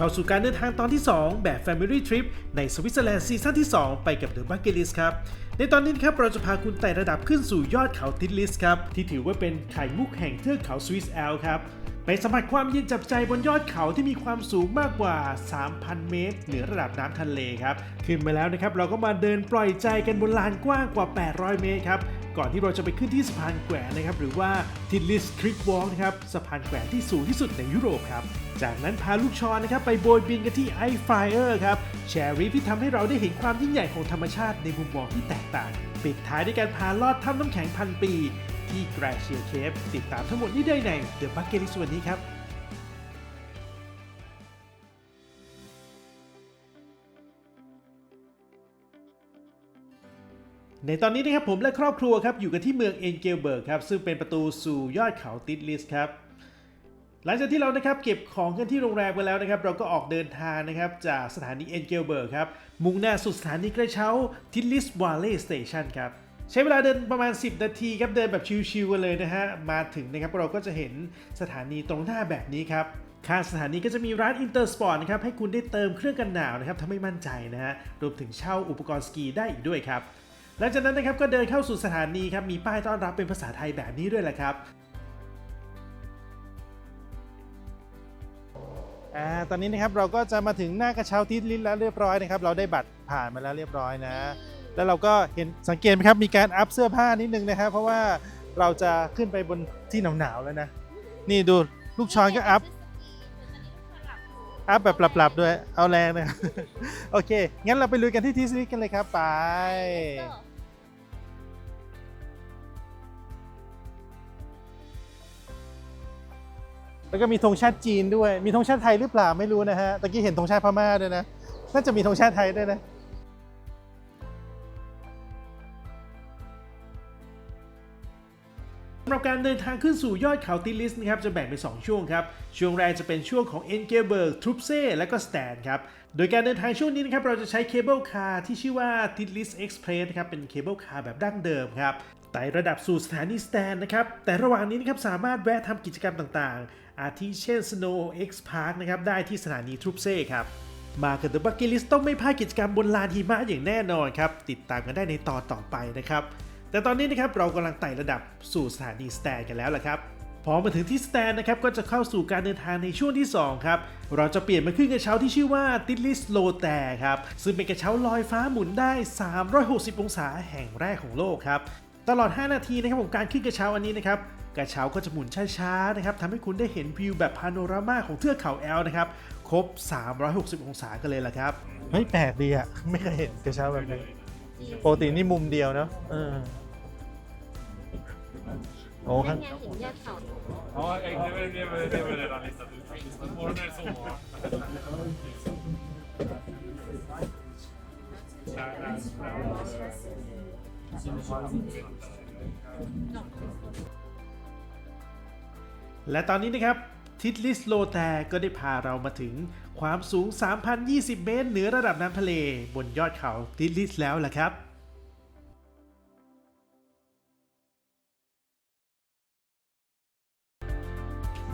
เข้าสู่การเดินทางตอนที่ 2 แบบ Family Trip ในสวิตเซอร์แลนด์ซีซั่นที่ 2 ไปกับ The Bucket List ครับ ในตอนนี้ครับเราจะพาคุณไต่ระดับขึ้นสู่ยอดเขาติดลิสครับ ที่ถือว่าเป็นไข่มุกแห่งเทือกเขาสวิสแอลครับ ไปสัมผัสความเย็นจับใจบนยอดเขาที่มีความสูงมากกว่า 3,000 เมตร เหนือระดับน้ำทะเลครับ ขึ้นมาแล้วนะครับเราก็มาเดินปล่อยใจกันบนลานกว้างกว่า 800 เมตรครับก่อนที่เราจะไปขึ้นที่สะพานแขวนนะครับหรือว่าทิดลิสคริกวอล์กนะครับสะพานแขวนที่สูงที่สุดในยุโรปครับ จากนั้นพาลูกชอนนะครับไปโบยบินกันที่ไอฟไฟเออร์ครับแชร์รีฟที่ทำให้เราได้เห็นความยิ่งใหญ่ของธรรมชาติในมุมมองที่แตกต่าง ปิดท้ายด้วยการพาลอดถ้ำน้ำแข็งพันปี ที่แกรเชียเคฟติดตามทั้งหมดนี้ได้ในเดอะบักเก็ตลิสวันนี้ครับในตอนนี้นะครับผมและครอบครัวครับอยู่กันที่เมืองเอ็นเกลเบิร์กครับซึ่งเป็นประตูสู่ยอดเขาติดลิสครับ หลังจากที่เรานะครับเก็บของกันที่โรงแรมไปแล้วนะครับเราก็ออกเดินทางนะครับจากสถานีเอ็นเกลเบิร์กครับมุ่งหน้าสู่สถานีกระเช้าทิดลิสวาเล่สเตชันครับใช้เวลาเดินประมาณ 10 นาทีครับเดินแบบชิวๆกันเลยนะฮะมาถึงนะครับเราก็จะเห็นสถานีตรงหน้าแบบนี้ครับข้างสถานีก็จะมีร้านอินเตอร์สปอร์ตนะครับให้คุณได้เติมเครื่องกันหนาวนะครับถ้าไม่มั่นใจนะฮะรวมถึงเช่าอุปกรณ์สกีได้อีกด้วยครับหลังจากนั้นนะครับก็เดินเข้าสู่สถานีครับมีป้ายต้อนรับเป็นภาษาไทยแบบนี้ด้วยแหละครับ อ่าตอนนี้นะครับเราก็จะมาถึงหน้ากระเช้าทิศลินแล้วเรียบร้อยนะครับ เราได้บัตรผ่านมาแล้วเรียบร้อยนะ แล้วเราก็เห็นสังเกตไหมครับมีการอัพเสื้อผ้านิดนึงนะครับ เพราะว่าเราจะขึ้นไปบนที่หนาวๆแล้วนะ นี่ดูลูกช้อนก็อัพอัพแบบหลับๆด้วยเอาแรงนะครับโอเค งั้นเราไปลุยกันที่ทีสลิกกันเลยครับไป แล้วก็มีธงชาติจีนด้วย มีธงชาติไทยหรือเปล่าไม่รู้นะฮะ ตะกี้เห็นธงชาติพม่าด้วยนะ น่าจะมีธงชาติไทยด้วยนะ การเดินทางขึ้นสู่ยอดเขาติลิสนะครับจะแบ่งเป็น 2 ช่วงครับ ช่วงแรกจะเป็นช่วงของเอ็นเกเบิร์กทรูปเซ่และก็สแตนครับ โดยการเดินทางช่วงนี้นะครับเราจะใช้เคเบิลคาร์ที่ชื่อว่าติลิสเอ็กซ์เพรสนะครับเป็นเคเบิลคาร์แบบดั้งเดิมครับไต่ระดับสู่สถานีสแตนนะครับ แต่ระหว่างนี้นะครับสามารถแวะทำกิจกรรมต่างๆ อาทิเช่น Snow X Park นะครับได้ที่สถานีทรูปเซ่ครับ มากับ The Bucket List ต้องไม่พลาดกิจกรรมบนลานหิมะอย่างแน่นอนครับ ติดตามกันได้ในตอนต่อไปนะครับ แต่ตอนนี้นะครับเรากำลังไต่ระดับสู่สถานีสแตนกันแล้วล่ะครับพอมาถึงที่สแตนนะครับก็จะเข้าสู่การเดินทางในช่วงที่ 2 ครับ เราจะเปลี่ยนมาขึ้นกระเช้าที่ชื่อว่าติลิสโลแตครับ ซึ่งเป็นกระเช้าลอยฟ้าหมุนได้ 360 องศาแห่งแรกของโลกครับ ตลอด 5 นาทีนะครับผมการขึ้นกระเช้าอันนี้นะครับกระเช้าก็จะหมุนช้าๆนะครับทำให้คุณได้เห็นวิวแบบพาโนรามาของเทือกเขาแอลนะครับครบ 360 องศากันเลยล่ะครับเฮ้ยแปลกดีอะไม่เคยเห็นกระเช้าแบบนี้ปกตินี่มุมเดียวเนาะเออโอ้ข้างไงเห็นยอดเขา Ja, det är väl det är väl- det är väl redan listat ut faktiskt. Men Imorgon är det sommar. Där, där, และตอนนี้นะครับ ทิดลิสโลแตก็ได้พาเรามาถึงความสูง 3,020 เมตรเหนือระดับน้ำทะเล บนยอดเขาทิดลิสแล้วล่ะครับ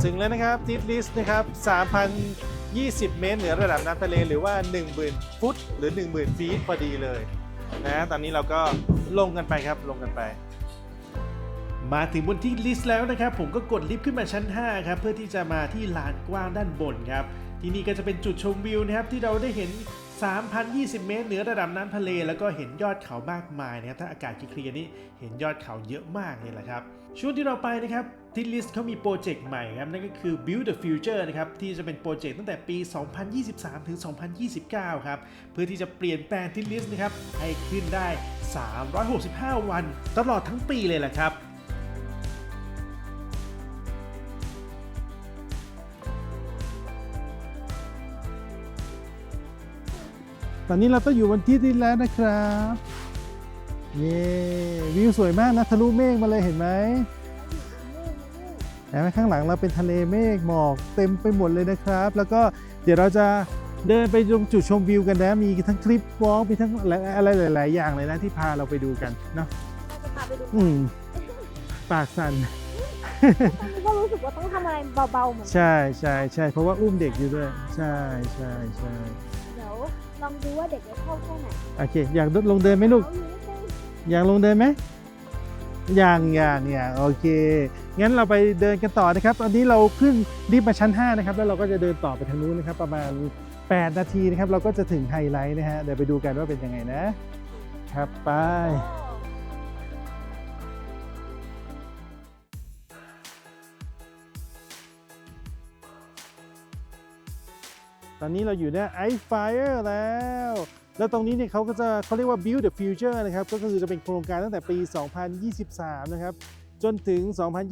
ถึงแล้วนะครับทิดลิสนะครับ 3,020 เมตรเหนือระดับน้ำทะเลหรือว่า 10,000 ฟุต หรือ 10,000 ฟีตพอดีเลยนะตอนนี้เราก็ลงกันไปครับลงกันไป มาถึงบนที่ลิสต์แล้วนะครับ ผมก็กดลิฟต์ขึ้นมาชั้น 5 ครับ เพื่อที่จะมาที่ลานกว้างด้านบนครับ ที่นี่ก็จะเป็นจุดชมวิวนะครับ ที่เราได้เห็น 3,020 เมตรเหนือระดับน้ำทะเล แล้วก็เห็นยอดเขามากมายนะครับถ้าอากาศเคลียร์นี่เห็นยอดเขาเยอะมากเลยแหละครับช่วงที่เราไปนะครับ ทิลิสต์เขามีโปรเจกต์ใหม่ครับนั่นก็คือ Build the Future นะครับที่จะเป็นโปรเจกต์ตั้งแต่ปี 2023 ถึง 2029 ครับเพื่อที่จะเปลี่ยนแปลงทิลิสต์นะครับให้ขึ้นได้ 365 วัน ตลอดทั้งปีเลยแหละครับตอนนี้เราก็อยู่บนที่ดินแล้วนะครับ เย้ วิวสวยมากนะ ทะลุเมฆมาเลยเห็นไหม ห็นไหมข้างหลังเราเป็นทะเลเมฆหมอกเต็มไปหมดเลยนะครับ แล้วก็เดี๋ยวเราจะเดินไปตรงจุดชมวิวกันนะ มีทั้งคลิปวอล์กมีทั้งอะไรหลาย ๆ อย่างเลยนะที่พาเราไปดูกันเนาะน่าจะพาไปดูอืมปากสั่นตอนนี้ก็รู้สึกว่าต้องทำอะไรเบาๆเหมือนกันใช่ใช่ใช่เพราะว่าอุ้มเด็กอยู่ด้วย ใช่ใช่ใช่เดี๋ยวลองดูว่าเด็กจะเข้าแค่ไหนโอเค อยากลงเดินไหมลูกเอาอยู่นิดนึงอยากลงเดินไหม อย่างอย่างอย่างโอเค งั้นเราไปเดินกันต่อนะครับ ตอนนี้เราขึ้นลิฟมาชั้น 5 นะครับ แล้วเราก็จะเดินต่อไปทางนู้นนะครับ ประมาณ 8 นาทีนะครับ เราก็จะถึงไฮไลท์นะฮะ เดี๋ยวไปดูกันว่าเป็นยังไงนะ ครับไปตอนนี้เราอยู่ใน Ice Fire แล้ว แล้วตรงนี้เนี่ยเขาก็จะเขาเรียกว่า Build the Future นะครับ ก็คือจะเป็นโครงการตั้งแต่ปี 2023 นะครับ จนถึง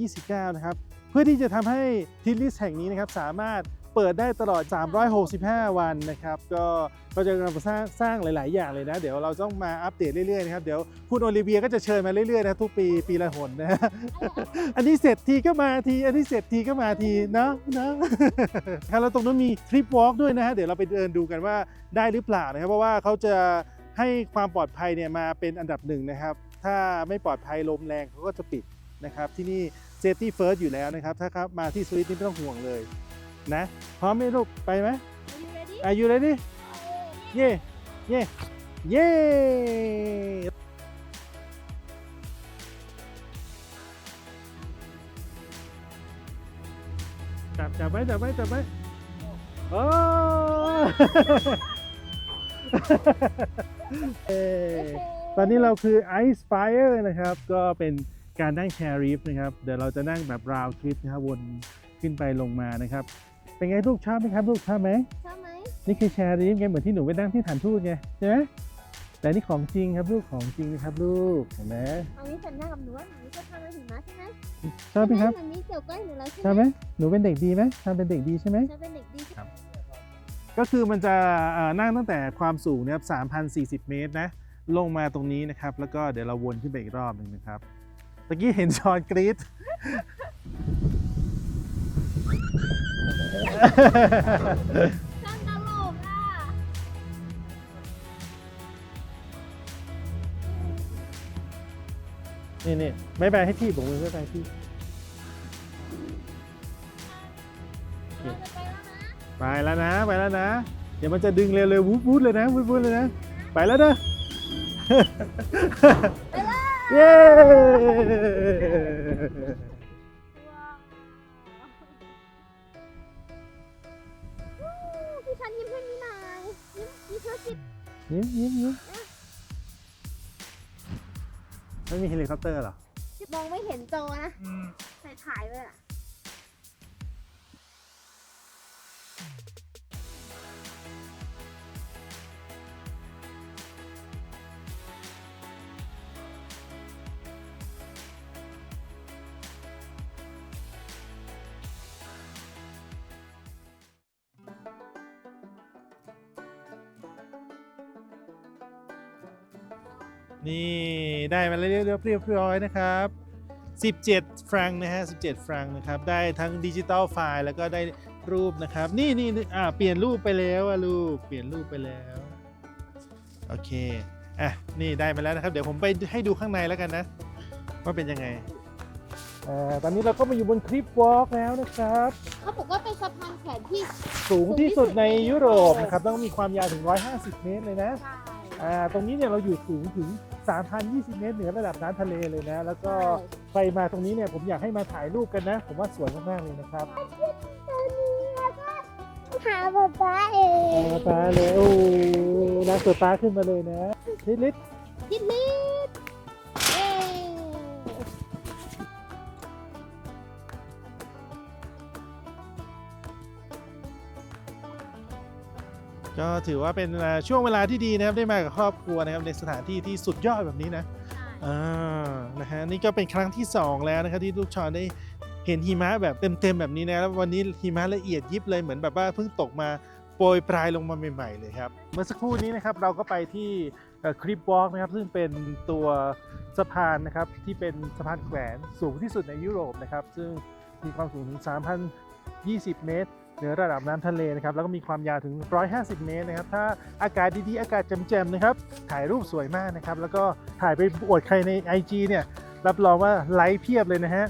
2029 นะครับ เพื่อที่จะทำให้ทิลลิสแห่งนี้นะครับสามารถ เปิดได้ตลอด 365 วันนะครับ ก็ก็จะกำลังสร้างสร้างหลาย ๆ อย่างเลยนะ เดี๋ยวเราต้องมาอัปเดตเรื่อย ๆ นะครับ เดี๋ยวคุณโอลิเวียก็จะเชิญมาเรื่อย ๆ นะ ทุกปีปีละหนนะ อันนี้เสร็จทีก็มาที อันนี้เสร็จทีก็มาทีเนาะเนาะครับแล้วตรงนั้นมีทริปวอล์กด้วยนะฮะ เดี๋ยวเราไปเดินดูกันว่าได้หรือเปล่านะครับ เพราะว่าเขาจะให้ความปลอดภัยเนี่ยมาเป็นอันดับหนึ่งนะครับ ถ้าไม่ปลอดภัยลมแรงเขาก็จะปิดนะครับ ที่นี่ safety first อยู่แล้วนะครับ ถ้าครับมาที่สวิตนี่ไม่ต้องห่วงเลย นะ พร้อมไหมลูก ไปไหม Are you ready? Are you ready เย่เย่เย่จับจับไว้จับไว้จับไว้โอ้เอ้ ตอนนี้เราคือ Ice Fire นะครับ ก็เป็นการนั่งแชร์ริฟนะครับ เดี๋ยวเราจะนั่งแบบราวทริปนะครับ วนขึ้นไปลงมานะครับ เป็นไงลูกชอบไหมครับลูกชอบไหมชอบไหมนี่คือแชร์รีฟไงเหมือนที่หนูไปนั่งที่ฐานทูตไงใช่ไหมแต่นี่ของจริงครับลูกของจริงนะครับลูกเห็นไหมเอานี้ฉันนั่งกับหนูว่าหนูจะทำอะไรหิมะใช่ไหมชอบไหมครับมันมีเกี่ยวกับหนูแล้วใช่ชอบไหไหมมหนูเป็นเด็กดีไหมทำเป็นเด็กดีใช่ไหมฉันเป็นเด็กดีก็คือมันจะเอ่อนั่งตั้งแต่ความสูงเนี่ยครับ3,040เมตรนะลงมาตรงนี้นะครับ แล้วก็เดี๋ยวเราวนขึ้นไปอีกรอบหนึ่งนะครับตะกี้เห็นชอนกรีด ช่างตลกอะนี่นี่ไม่ไปให้พี่บอกมือไม่ไปให้พี่เราจะไปแล้วนะไปแล้วนะไปแล้วนะ เดี๋ยวมันจะดึงเร็วๆวูบวูบเลยนะวูบวูบเลยนะ ไปแล้วนะ ไปเลยเย้ ยิ้มยิ้มยิ้มไม่มีเฮลิคอปเตอร์เหรอ มองไม่เห็นโจนะอืมใส่ถ่ายเลยอะ นี่ได้มาแล้วเรียบเรียบร้อยนะครับ 17 ฟรังก์นะฮะ 17 ฟรังก์นะครับ ได้ทั้งดิจิตอลไฟล์แล้วก็ได้รูปนะครับนี่นี่นี่อ่าเปลี่ยนรูปไปแล้วอะลูก เปลี่ยนรูปไปแล้ว โอเค อะ นี่ได้มาแล้วนะครับ เดี๋ยวผมไปให้ดูข้างในแล้วกันนะ ว่าเป็นยังไงอ่าตอนนี้เราก็มาอยู่บนคลิปวอล์กแล้วนะครับ เขาบอกว่าเป็นสะพานแขวนที่สูงที่สุดในยุโรปนะครับ ต้องมีความยาวถึง 150 เมตรเลยนะ ใช่ อ่า ตรงนี้เนี่ยเราอยู่สูงถึง 3,020 เมตรเหนือระดับน้ำทะเลเลยนะ แล้วก็ใครมาตรงนี้เนี่ยผมอยากให้มาถ่ายรูปกันนะ ผมว่าสวยมากๆเลยนะครับตัวนี้แล้วก็หาป๊าป๊าเอเอางมาตาเลยโอ้นักเสือฟ้าขึ้นมาเลยนะลิดลิดยิดลิด ก็ถือว่าเป็นอ่าช่วงเวลาที่ดีนะครับได้มากับครอบครัวนะครับในสถานที่ที่สุดยอดแบบนี้นะอ่านะฮะนี่ก็เป็นครั้งที่ 2 แล้วนะครับที่ลูกชอนได้เห็นหิมะแบบเต็มๆแบบนี้นะแล้ววันนี้หิมะละเอียดยิบเลยเหมือนแบบว่าเพิ่งตกมาโปรยปลายลงมาใหม่ๆเลยครับ เมื่อสักครู่นี้นะครับเราก็ไปที่คลิปวอล์กนะครับซึ่งเป็นตัวสะพานนะครับที่เป็นสะพานแขวนสูงที่สุดในยุโรปนะครับซึ่งมีความสูงถึง3,020 เมตร เหนือระดับน้ำทะเลนะครับแล้วก็มีความยาวถึง 150 เมตรนะครับถ้าอากาศดีๆ อากาศแจ่มๆนะครับถ่ายรูปสวยมากนะครับแล้วก็ถ่ายไปอวดใครใน IG เนี่ยรับรองว่าไลค์เพียบเลยนะฮะ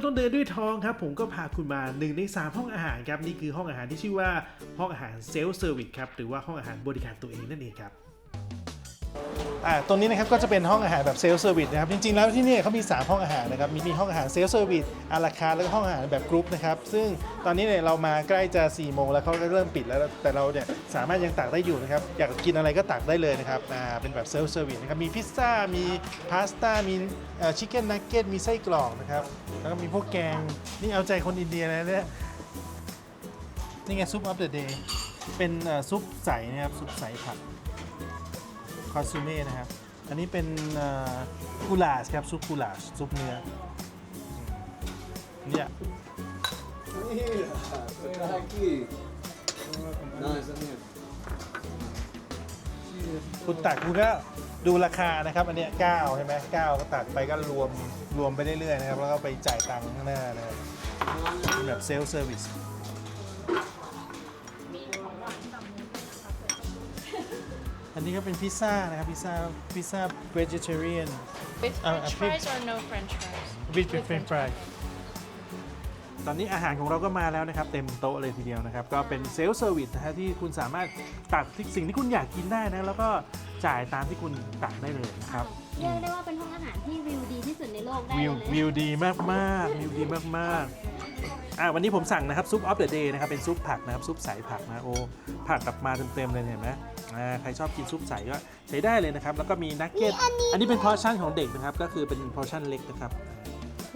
็ต้องเดินด้วยทองครับ ผมก็พาคุณมา 1 ใน 3 ห้องอาหารครับ นี่คือห้องอาหารที่ชื่อว่าห้องอาหารเซลฟ์เซอร์วิสครับ หรือว่าห้องอาหารบริการตัวเองนั่นเองครับอ่าตรงนี้นะครับก็จะเป็นห้องอาหารแบบเซลฟ์เซอร์วิสนะครับ จริงๆ แล้วที่นี่เขามี 3 ห้องอาหารนะครับ มีมีห้องอาหารเซลฟ์เซอร์วิสอาราคาแล้วก็ห้องอาหารแบบกรุ๊ปนะครับ ซึ่งตอนนี้เนี่ยเรามาใกล้จะ4ี่โมงแล้วเขาก็เริ่มปิดแล้ว แต่เราเนี่ยสามารถยังตักได้อยู่นะครับ อยากกินอะไรก็ตักได้เลยนะครับ อ่า เป็นแบบเซลฟ์เซอร์วิสนะครับ มีพิซซ่า มีพาสต้า มีชิคเก้นนักเก็ต มีไส้กรอกนะครับ แล้วก็มีพวกแกง นี่เอาใจคนอินเดียนะเนี่ยนี่ไงซุปออฟเดอะเดย์เป็นเอ่อซุปใสนะครับ ซุปใสผักคอนซูเม่นะครับ อันนี้เป็นเอ่อกุลาชครับ ซุปกุลาชซุปเนื้ออืมเนี่ย aqui. Não, essa minha. คุณตักคุณก็ ดูราคานะครับ อันเนี้ย9ใช่ไหม9ก็ตักไปก็รวมรวมไปเรื่อยๆนะครับ แล้วก็ไปจ่ายตังค์ข้างหน้านะครับเป็นแบบเซลฟ์เซอร์วิสอันนี้ก็เป็นพิซซ่านะครับ พิซซ่าพิซซ่า vegetarian With Uh, French I think- fries or no French fries? with French fry ตอนนี้อาหารของเราก็มาแล้วนะครับ เต็มโต๊ะเลยทีเดียวนะครับ ก็เป็นเซลฟ์เซอร์วิสนะฮะที่คุณสามารถตักที่สิ่งที่คุณอยากกินได้นะ แล้วก็ จ่ายตามที่คุณตักได้เลยนะครับ เรียกได้ว่าเป็นห้องอาหารที่วิวดีที่สุดในโลกได้วิวเลยวิวดีมากมากๆวิวดีมากมากๆอะวันนี้ผมสั่งนะครับซุปออฟเดอะเดย์นะครับเป็นซุปผักนะครับซุปใสผักนะโอ้ผักกลับมาเต็มๆเลยเห็นไหมอ่าใครชอบกินซุปใสก็ใช้ได้เลยนะครับ แล้วก็มีนักเก็ตอันนี้เป็นพอร์ชั่นของเด็กนะครับ ก็คือเป็นพอร์ชั่นเล็กนะครับ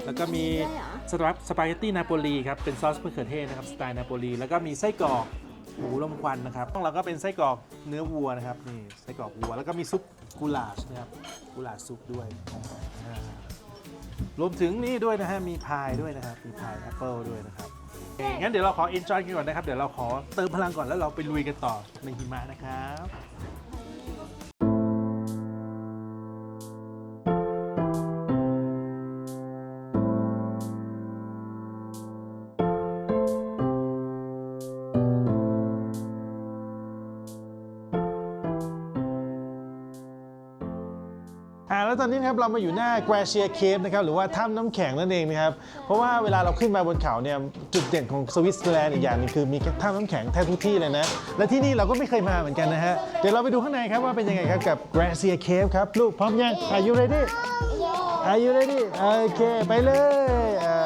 แล้วก็มีด้วยเหรอสลับสปาเกตตี้นาโปลีครับ เป็นซอสมะเขือเทศนะครับ สไตล์นาโปลีแล้วก็มีไส้กรอก หมูลมควันนะครับของเราก็เป็นไส้กรอกเนื้อวัวนะครับนี่ไส้กรอกวัว แล้วก็มีซุปกุหลาบนะครับกุหลาบซุปด้วยอ่ารวมถึงนี่ด้วยนะฮะมีพายด้วยนะครับมีพายแอปเปิลด้วยนะครับโอเคงั้นเดี๋ยวเราขอ enjoy กันก่อนนะครับ เดี๋ยวเราขอเติมพลังก่อนแล้วเราไปลุยกันต่อในหิมะนะครับ แล้วตอนนี้นะครับเรามาอยู่หน้า Glacier Cave นะครับหรือว่าถ้ำน้ำแข็งนั่นเองนะครับเพราะว่าเวลาเราขึ้นมาบนเขาเนี่ยจุดเด่นของสวิตเซอร์แลนด์อีกอย่างหนึงคือมีถ้ำน้ำแข็งแทบทุกที่เลยนะและที่นี่เราก็ไม่เคยมาเหมือนกันนะฮะเดี๋ยวเราไปดูข้างในครับว่าเป็นยังไงครับกับ Glacier Cave ครับลูกพร้อมยัง Are you ready Are you ready โอเคไปเลยอ่า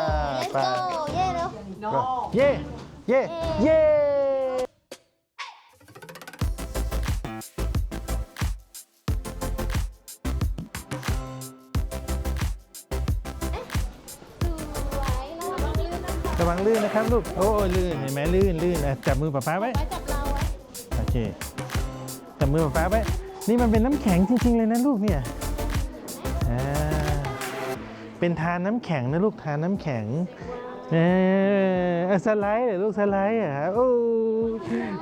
ไป เย่เร็วเย่เย่ งลื่นนะคะระวังลื่นนะครับลูก โอ้ยลื่นเห็นไหมลื่นลื่นอะจับมือป๊าป๊าไว้ไว้จับเราไว้โอเคจับมือป๊าป๊าไว้นี่มันเป็นน้ำแข็งจริง ๆ เลยนะลูกเนี่ยอ่าเป็นทานน้ำแข็งนะลูกทานน้ำแข็งเอออะสไลด์เหรอลูกสไลด์เหรอะโอ้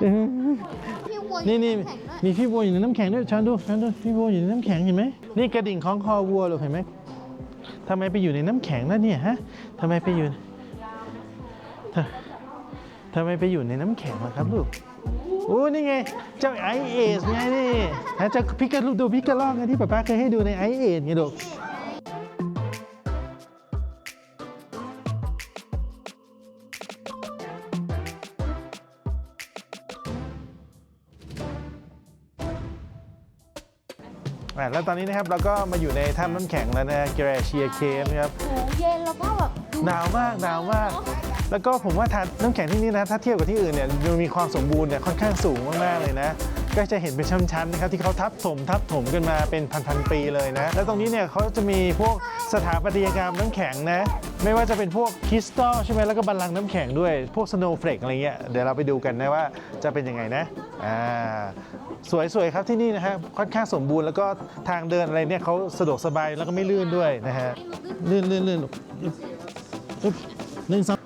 เออพี่วัวนี่นี่แข็งด้วยมีพี่วัวอยู่ในน้ำแข็งด้วยช้อนดูช้อนดูพี่วัวอยู่ในน้ำแข็งเห็นไหมนี่กระดิ่งของคอวัวลูกเห็นไหมทำไมไปอยู่ในน้ำแข็งแล้วเนี่ยฮะทำไมไปอยู่ ทำทำไมไปอยู่ในน้ำแข็งล่ะครับลูกโอ้นี่ไง เจ้าไอเอสไงนี่ฮะเจ้าพิกาลูกดูพิกาลอกไงที่ป๊าป๊าเคยให้ดูในไอเอสไงลูกอะแล้วตอนนี้นะครับเราก็มาอยู่ในถ้ำน้ำแข็งแล้วนะแกรเชียเคฟนะครับ โอ้เย็นแล้วก็แบบดูหนาวมากหนาวมาก แล้วก็ผมว่าทานน้ำแข็งที่นี่นะถ้าเทียบกับที่อื่นเนี่ยมันมีความสมบูรณ์เนี่ยค่อนข้างสูงมากๆเลยนะ ก็จะเห็นเป็นชั้นๆนะครับที่เขาทับถมทับถมกันมาเป็นพันๆปีเลยนะ แล้วตรงนี้เนี่ยเขาจะมีพวกสถาปัตยกรรมน้ำแข็งนะ ไม่ว่าจะเป็นพวกคริสตัลใช่ไหมแล้วก็บัลลังก์น้ำแข็งด้วยพวกสโนว์เฟลกอะไรเงี้ยเดี๋ยวเราไปดูกันนะว่าจะเป็นยังไงนะอ่าสวยๆครับที่นี่นะฮะค่อนข้างสมบูรณ์แล้วก็ทางเดินอะไรเนี่ยเขาสะดวกสบายแล้วก็ไม่ลื่นด้วยนะฮะลื่นลื่นลื่นลูกอึ๊บอึ๊บหนึ่งสอง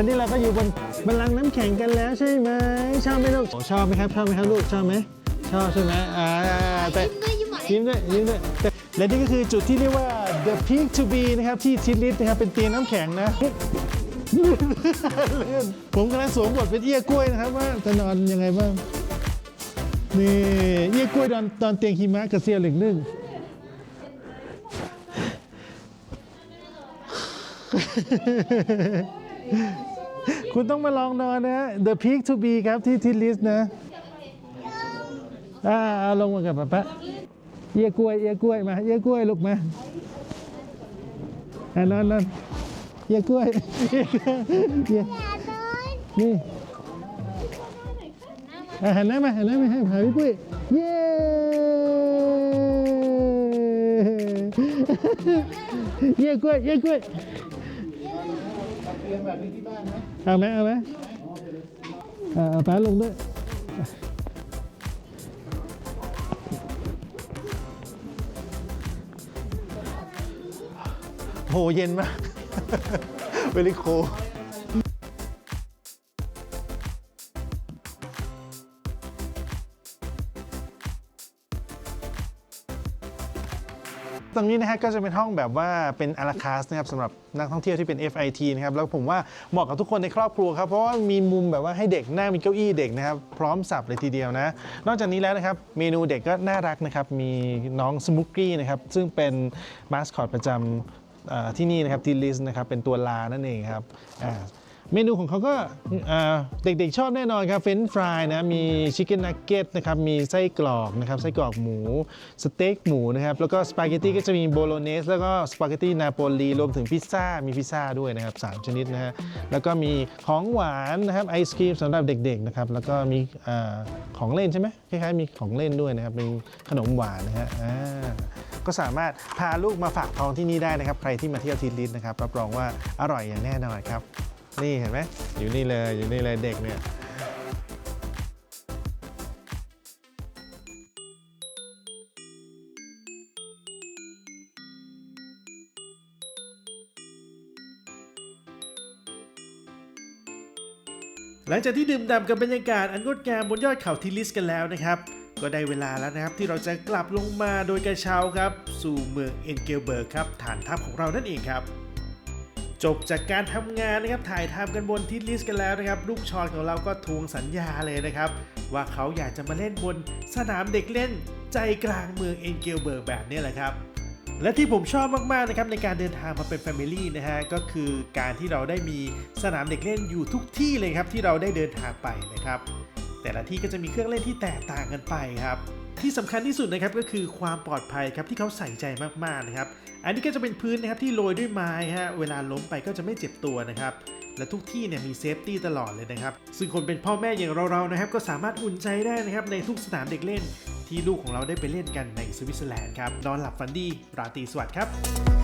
อนนี้เราก็อยู่บนบัลลังก์น้ำแข็งกันแล้วใช่ไหมชอบไหมลูกโอ้ชอบไหมครับชอบไหมครับลูกชอบไหมชอบใช่ไหมอ่าแต่ยิ้มด้วยยิ้มหวานยิ้มด้วยยิ้มด้วยแต่และนี่ก็คือจุดที่เรียกว่า the peak to be นะครับที่ทิดลิสนะครับเป็นเตียงน้ำแข็งนะลื่นผมกำลังสวมบทเป็นเอี้ยกล้วยนะครับว่าจะนอนยังไงบ้างนี่เยี่ยกล้วยตอนตอนเตียงหิมะกับเซียหลิงนึ่ง คุณต้องมาลองนอนนะ The Peak to be ครับที่ทิลิสนะ อ่าเอาลงมากับป๊าป๊าเยี่ยกล้วยเยี่ยกล้วยมาเยี่ยกล้วยลูกมาอ่านอนนอนเยี่ยกล้วยเยี่ยกล้วยเยี่ยนี่หันหน้ามาหันหน้ามาให้หาพี่ปุ้ยเย้เยี่กล้วยเยี่กล้วย เอาไหมเอาไหมอ่าเอาป้าลงด้วยโหเย็นมากเวลิโค นี้นะฮะก็จะเป็นห้องแบบว่าเป็นอาราคาสนะครับสำหรับนักท่องเที่ยวที่เป็น FIT นะครับแล้วผมว่าเหมาะกับทุกคนในครอบครัวครับเพราะว่ามีมุมแบบว่าให้เด็กนั่งมีเก้าอี้เด็กนะครับพร้อมสับเลยทีเดียวนะ นอกจากนี้แล้วนะครับเมนูเด็กก็น่ารักนะครับมีน้องสมุกกี้นะครับซึ่งเป็นมาสคอตประจำเอ่อที่นี่นะครับทีลิสนะครับเป็นตัวลานั่นเองครับอ่า เมนูของเขาก็เด็กๆชอบแน่นอนครับเฟรนฟรายนะมีชิคเก้นนักเก็ตนะครับมีไส้กรอกนะครับไส้กรอกหมูสเต็กหมูนะครับแล้วก็สปาเกตตี้ก็จะมีโบโลเนสแล้วก็สปาเกตตี้นาโปลีรวมถึงพิซซ่ามีพิซซ่าด้วยนะครับสามชนิดนะฮะแล้วก็มีของหวานนะครับไอศครีมสำหรับเด็กๆนะครับแล้วก็มีอของเล่นใช่ไหมคล้ายๆมีของเล่นด้วยนะครับเป็นขนมหวานนะฮะก็สามารถพาลูกมาฝากท้องที่นี่ได้นะครับใครที่มาเที่ยวทินลิสนะครับรับรองว่าอร่อยอย่างแน่นอนครับ นี่เห็นไหมอยู่นี่เลยอยู่นี่เลยเด็กเนี่ยหลังจากที่ดื่มด่ำกับบรรยากาศอันงดงามบนยอดเขาทิลิสกันแล้วนะครับ ก็ได้เวลาแล้วนะครับที่เราจะกลับลงมาโดยกระเช้าครับ สู่เมืองเอ็นเกลเบิร์กครับฐานทัพของเรานั่นเองครับ จบจากการทำงานนะครับถ่ายทำกันบนทิลิสกันแล้วนะครับลูกชอนของเราก็ทวงสัญญาเลยนะครับ ว่าเขาอยากจะมาเล่นบนสนามเด็กเล่นใจกลางเมืองเอ็นเกลเบิร์กแบบนี้แหละครับและที่ผมชอบมาก ๆ นะครับในการเดินทางมาเป็นแฟมิลี่นะฮะก็คือการที่เราได้มีสนามเด็กเล่นอยู่ทุกที่เลยครับที่เราได้เดินทางไปนะครับ แต่ละที่ก็จะมีเครื่องเล่นที่แตกต่างกันไปครับ ที่สำคัญที่สุดนะครับก็คือความปลอดภัยครับที่เขาใส่ใจมาก ๆ นะครับ อันนี้ก็จะเป็นพื้นนะครับที่โรยด้วยไม้ฮะเวลาล้มไปก็จะไม่เจ็บตัวนะครับและทุกที่เนี่ยมีเซฟตี้ตลอดเลยนะครับ ซึ่งคนเป็นพ่อแม่อย่างเราๆนะครับก็สามารถอุ่นใจได้นะครับในทุกสนามเด็กเล่น ที่ลูกของเราได้ไปเล่นกันในสวิตเซอร์แลนด์ครับนอนหลับฝันดี ราตรีสวัสดิ์ครับ